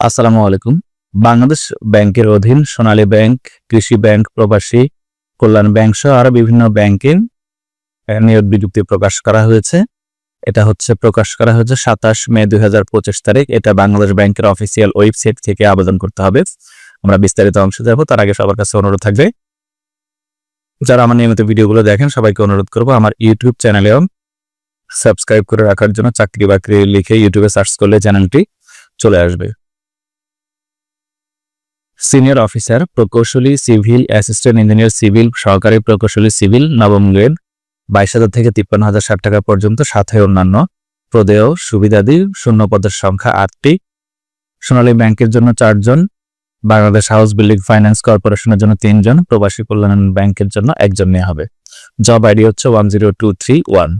আসসালামু আলাইকুম। বাংলাদেশ ব্যাংকের অধীন সোনালী ব্যাংক, কৃষি ব্যাংক, প্রবাসী কল্যাণ ব্যাংক সহ আরও বিভিন্ন ব্যাংকের নিয়োগ বিজ্ঞপ্তি প্রকাশ করা হয়েছে। এটা হচ্ছে প্রকাশ করা হয়েছে সাতাশ মে দু হাজার পঁচিশ তারিখ। এটা বাংলাদেশ ব্যাংকের অফিসিয়াল ওয়েবসাইট থেকে আবেদন করতে হবে। আমরা বিস্তারিত অংশ যাব, তার আগে সবার কাছে অনুরোধ থাকবে। যারা আমার নিয়মিত ভিডিওগুলো দেখেন, সবাইকে অনুরোধ করব আমার ইউটিউব চ্যানেলেও সাবস্ক্রাইব করে রাখার জন্য চাকরি বাকরি লিখে ইউটিউবে সার্চ করলে চ্যানেলটি চলে আসবে। সিনিয়র অফিসার, প্রকৌশলী, সিভিল অ্যাসিস্ট্যান্ট ইঞ্জিনিয়ার, সিভিল, সহকারী প্রকৌশলী, সিভিল, নবম গ্রেড, বাইশ হাজার থেকে তিপ্পান্ন হাজার ষাট টাকা পর্যন্ত, সাথে অন্যান্য প্রদেয় সুবিধাদি, শূন্য পদের সংখ্যা আটটি। সোনালী ব্যাংকের জন্য চারজন, বাংলাদেশ হাউস বিল্ডিং ফাইন্যান্স কর্পোরেশনের জন্য তিনজন, প্রবাসী কল্যাণ ব্যাংকের জন্য একজন নেওয়া হবে। জব আইডি হচ্ছে one zero two three one.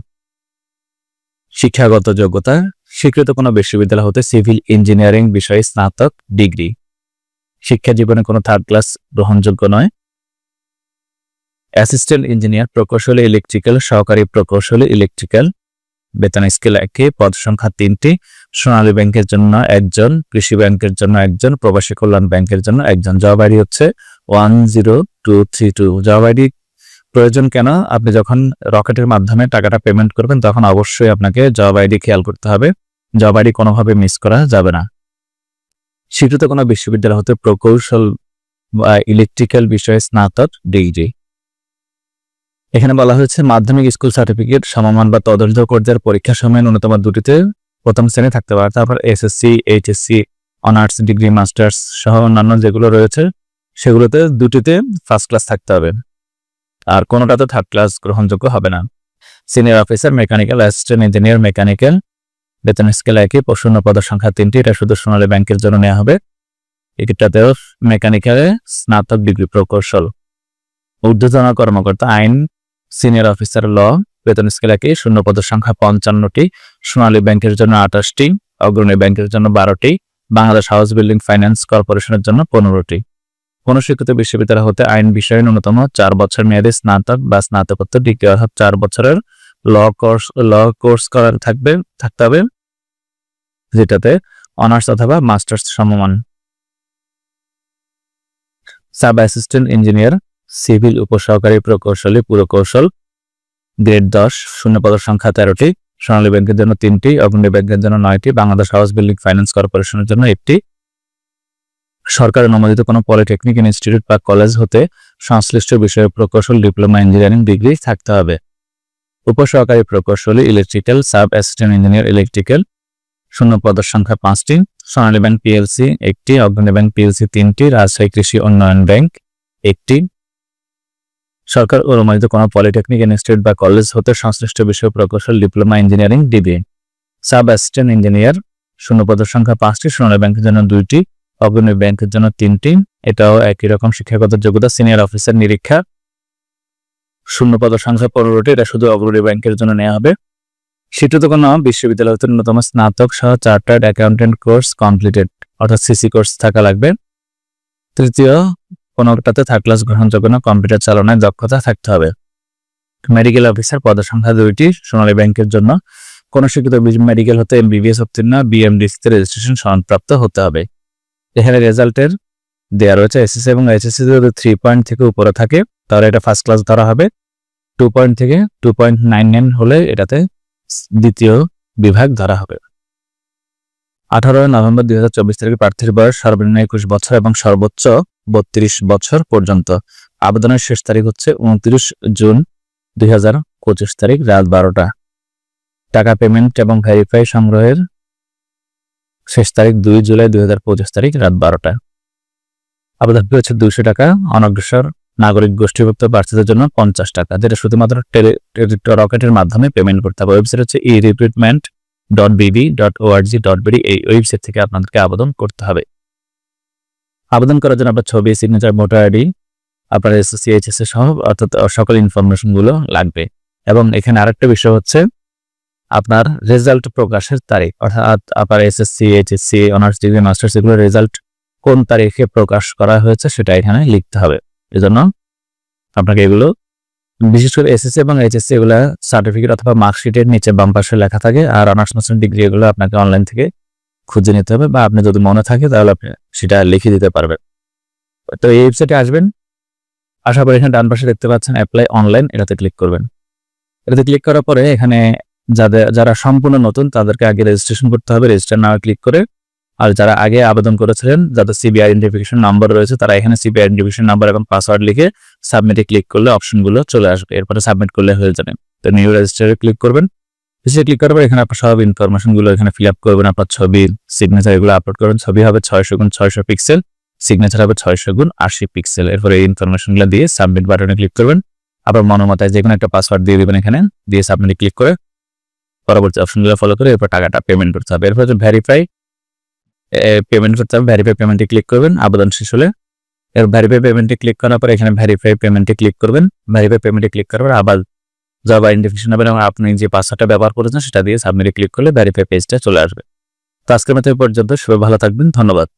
শিক্ষাগত যোগ্যতা, স্বীকৃত কোনো বিশ্ববিদ্যালয় হতে সিভিল ইঞ্জিনিয়ারিং বিষয়ে স্নাতক ডিগ্রি। শিক্ষা জীবনে কোনো থার্ড ক্লাস গ্রহণযোগ্য নয়। অ্যাসিস্ট্যান্ট ইঞ্জিনিয়ার প্রকৌশলী ইলেকট্রিক্যাল সহকারী প্রকৌশলী ইলেকট্রিক্যাল বেতন স্কেল একে, পদ সংখ্যা তিনটি, সোনালী ব্যাংকের জন্য একজন, কৃষি ব্যাংকের জন্য একজন, প্রবাসী কল্যাণ ব্যাংকের জন্য একজন। জব আইডি হচ্ছে one zero two three two job ID প্রয়োজন কেন? আপনি যখন রকেটের মাধ্যমে টাকাটা পেমেন্ট করবেন, তখন অবশ্যই আপনাকে জব আইডি খেয়াল করতে হবে। জব আইডি কোনোভাবে মিস করা যাবে না। স্বীকৃত কোনো বিশ্ববিদ্যালয় হতে প্রকৌশল বা ইলেকট্রিক্যাল বিষয়ে স্নাতক ডিগ্রি। এখানে বলা হয়েছে মাধ্যমিক স্কুল সার্টিফিকেট সমমান বা তদন্ত পর্যায়ের পরীক্ষা সময় ন্যূনতম দুটিতে প্রথম শ্রেণি থাকতে পারে। তারপর SSC HSC honours degree masters সহ অন্যান্য যেগুলো রয়েছে, সেগুলোতে দুটিতে ফার্স্ট ক্লাস থাকতে হবে। আর কোনোটাতে থার্ড ক্লাস গ্রহণযোগ্য হবে না। Senior officer mechanical assistant engineer mechanical বেতন স্কেল একই শূন্য পদের সংখ্যা তিনটি, এটা শুধু সোনালী ব্যাংকের জন্য নেওয়া হবে। এটাতেও মেকানিক্যালে স্নাতক ডিগ্রি প্রকৌশল। ঊর্ধ্বতন কর্মকর্তা, আইন, সিনিয়র অফিসার, ল, বেতন স্কেল একই, শূন্য পদের সংখ্যা পঞ্চান্নটি, সোনালী ব্যাংকের জন্য আঠাশটি, অগ্রণী ব্যাংকের জন্য বারোটি, বাংলাদেশ হাউস বিল্ডিং ফাইন্যান্স কর্পোরেশনের জন্য পনেরোটি। কোন স্বীকৃত বিশ্ববিদ্যালয় হতে আইন বিষয়ে ন্যূনতম চার বছর মেয়াদী স্নাতক বা স্নাতকোত্তর ডিগ্রি অর্থাৎ চার বছরের ল কোর্স ল কোর্স করার থাকবে, থাকতে হবে। যেটাতে অনার্স অথবা মাস্টার্স সমমান। সাব অ্যাসিস্ট্যান্ট ইঞ্জিনিয়ার সিভিল উপসহকারী প্রকৌশলী পুরকৌশল গ্রেড দশ, শূন্য পদের সংখ্যা তেরোটি, সোনালী ব্যাংকের জন্য তিনটি, অগ্রণী ব্যাংকের জন্য নয়টি, বাংলাদেশ হাউস বিল্ডিং ফাইন্যান্স কর্পোরেশনের জন্য একটি। সরকার অনুমোদিত কোনো পলিটেকনিক ইনস্টিটিউট বা কলেজ হতে সংশ্লিষ্ট বিষয়ে প্রকৌশল, ডিপ্লোমা, ইঞ্জিনিয়ারিং ডিগ্রি থাকতে হবে। উপসহকারী প্রকৌশলী electrical sub assistant engineer electrical শূন্য পদের সংখ্যা পাঁচটি। সোনালী ব্যাংক পিএলসি একটি, অগ্রণী ব্যাংক পিএলসি তিনটি, রাজশাহী কৃষি উন্নয়ন ব্যাংক একটি। সরকার অনুমোদিত কোনো পলিটেকনিক ইনস্টিটিউট বা কলেজ হতে সংশ্লিষ্ট বিষয় প্রকৌশল, diploma, engineering degree sub assistant engineer, শূন্য পদের সংখ্যা পাঁচটি, সোনালী ব্যাংকের জন্য দুইটি, অগ্রণী ব্যাংকের জন্য তিনটি। এটাও একই রকম শিক্ষাগত যোগ্যতা, সিনিয়র অফিসার নিরীক্ষা। শূন্য পদ সংখ্যা পনেরোটি, এটা শুধু অগ্রণী ব্যাংকের জন্য নেওয়া হবে। স্বীকৃত কোনো বিশ্ববিদ্যালয় ন্যূনতম স্নাতক সহ চার্টার্ড অ্যাকাউন্টেন্ট কোর্স কমপ্লিটেড, অর্থাৎ সিসি কোর্স থাকা লাগবে। তৃতীয় কোনোটাতে থার্ড ক্লাস গ্রহণযোগ্য না, কম্পিউটার চালনায় দক্ষতা থাকতে হবে। মেডিকেল অফিসার পদের সংখ্যা দুইটি, সোনালী ব্যাংকের জন্য। কোন শিক্ষিত মেডিকেল হতে এমবিবিএস উত্তীর্ণ বিএমডিসিতে রেজিস্ট্রেশন সনদপ্রাপ্ত হতে হবে। এখানে রেজাল্টের দেওয়া রয়েছে এসএসসি এবং এইচএসসি যদি থ্রি পয়েন্ট থেকে উপরে থাকে, তাহলে এটা ফার্স্ট ক্লাস ধরা হবে। টু পয়েন্ট থেকে টু পয়েন্ট নাইন নাইন হলে এটাতে দ্বিতীয় বিভাগ ধরা হবে। আঠারো নভেম্বর দুই চব্বিশ তারিখে প্রার্থীর বয়স সর্বনিম্ন একুশ বছর এবং সর্বোচ্চ বত্রিশ বছর পর্যন্ত। আবেদনের শেষ তারিখ হচ্ছে উনত্রিশ জুন দুই হাজার পঁচিশ তারিখ রাত বারোটা। টাকা পেমেন্ট এবং ভেরিফাই সংগ্রহের শেষ তারিখ দুই জুলাই দুই হাজার পঁচিশ তারিখ রাত বারোটা। আবেদন হচ্ছে দুইশো টাকা, অনগ্রসর নাগরিক গোষ্ঠীভুক্ত প্রার্থীদের জন্য পঞ্চাশ টাকা, যেটা শুধুমাত্র রকেটের মাধ্যমে পেমেন্ট করতে হবে। ওয়েবসাইট হচ্ছে e recruitment dot BD dot ORG dot BD এই ওয়েবসাইট থেকে আপনাদেরকে আবেদন করতে হবে। আবেদন করার জন্য আপনার ছবি সিগনেচার ভোটার আইডি আপনার এসএসসি এইচএসসি সহ অর্থাৎ সকল ইনফরমেশনগুলো লাগবে। এবং এখানে আরেকটা বিষয় হচ্ছে আপনার রেজাল্ট প্রকাশের তারিখ, অর্থাৎ আপনার SSC HSC honours degree masters এগুলো রেজাল্ট কোন তারিখে প্রকাশ করা হয়েছে সেটা এখানে লিখতে হবে। এজন্য আপনাকে এগুলো, বিশেষ করে এসএসসি এবং এইচএসসি এগুলো সার্টিফিকেট অথবা মার্কশিটের নিচে বাম পাশে লেখা থাকে আর অনার্স মাস্টার ডিগ্রি এগুলো আপনাকে অনলাইন থেকে খুঁজে নিতে হবে বা আপনি যদি মনে থাকে তাহলে আপনি সেটা লিখে দিতে পারবেন। তো এই ওয়েবসাইটে আসবেন আসার পর এখানে ডান পাশে দেখতে পাচ্ছেন অ্যাপ্লাই অনলাইন এটাতে ক্লিক করবেন। এটাতে ক্লিক করার পরে এখানে যাদের, যারা সম্পূর্ণ নতুন তাদেরকে আগে রেজিস্ট্রেশন করতে হবে। রেজিস্টার নামে ক্লিক করে আর যারা আগে আবেদন করেছিলেন, যাদের সিবি আইডেন্টিফিকেশন নাম্বার রয়েছে, তারা এখানে সিবি আইডেন্টিফিকেশন নাম্বার এবং পাসওয়ার্ড লিখে সাবমিটে ক্লিক করলে অপশনগুলো চলে আসবে। এরপরে সাবমিট করলে হয়ে যাবে। তো নিউ রেজিস্টারে ক্লিক করবেন। শেষে ক্লিক করার পর এখানে আপনার সব ইনফরমেশনগুলো এখানে ফিল আপ করবেন। আপনার ছবি সিগনেচার এগুলো আপলোড করবেন। ছবি হবে ছয়শো গুণ ছয়শো পিক্সেল সিগনেচার হবে ছয়শো গুণ আশি পিক্সেল এরপরে এই ইনফরমেশনগুলো দিয়ে সাবমিট বাটনে ক্লিক করবেন। আবার মনোমতায় যে কোনো একটা পাসওয়ার্ড দিয়ে দিবেন এখানে, দিয়ে সাবমিটে ক্লিক করে পরবর্তী অপশনগুলো ফলো করে এরপর টাকাটা পেমেন্ট করতে হবে। এরপর ভেরিফাই পেমেন্ট করতে হবে ভ্যারিফাই পেমেন্টে ক্লিক করবেন, আবেদন শেষ হলে। এর ভ্যারিফাই পেমেন্টে ক্লিক করার পর এখানে ভ্যারিফাই পেমেন্টে ক্লিক করবেন ভ্যারিফাই পেমেন্টে ক্লিক করার পর আবার জব আইডেন্টিফিকেশন হবে এবং আপনি যে পাসওয়ার্ডটা ব্যবহার করেছেন সেটা দিয়ে সাবমিটে ক্লিক করলে ভ্যারিফাই পেজটা চলে আসবে। তো আজকের মতো এই পর্যন্ত, সবাই ভালো থাকবেন, ধন্যবাদ।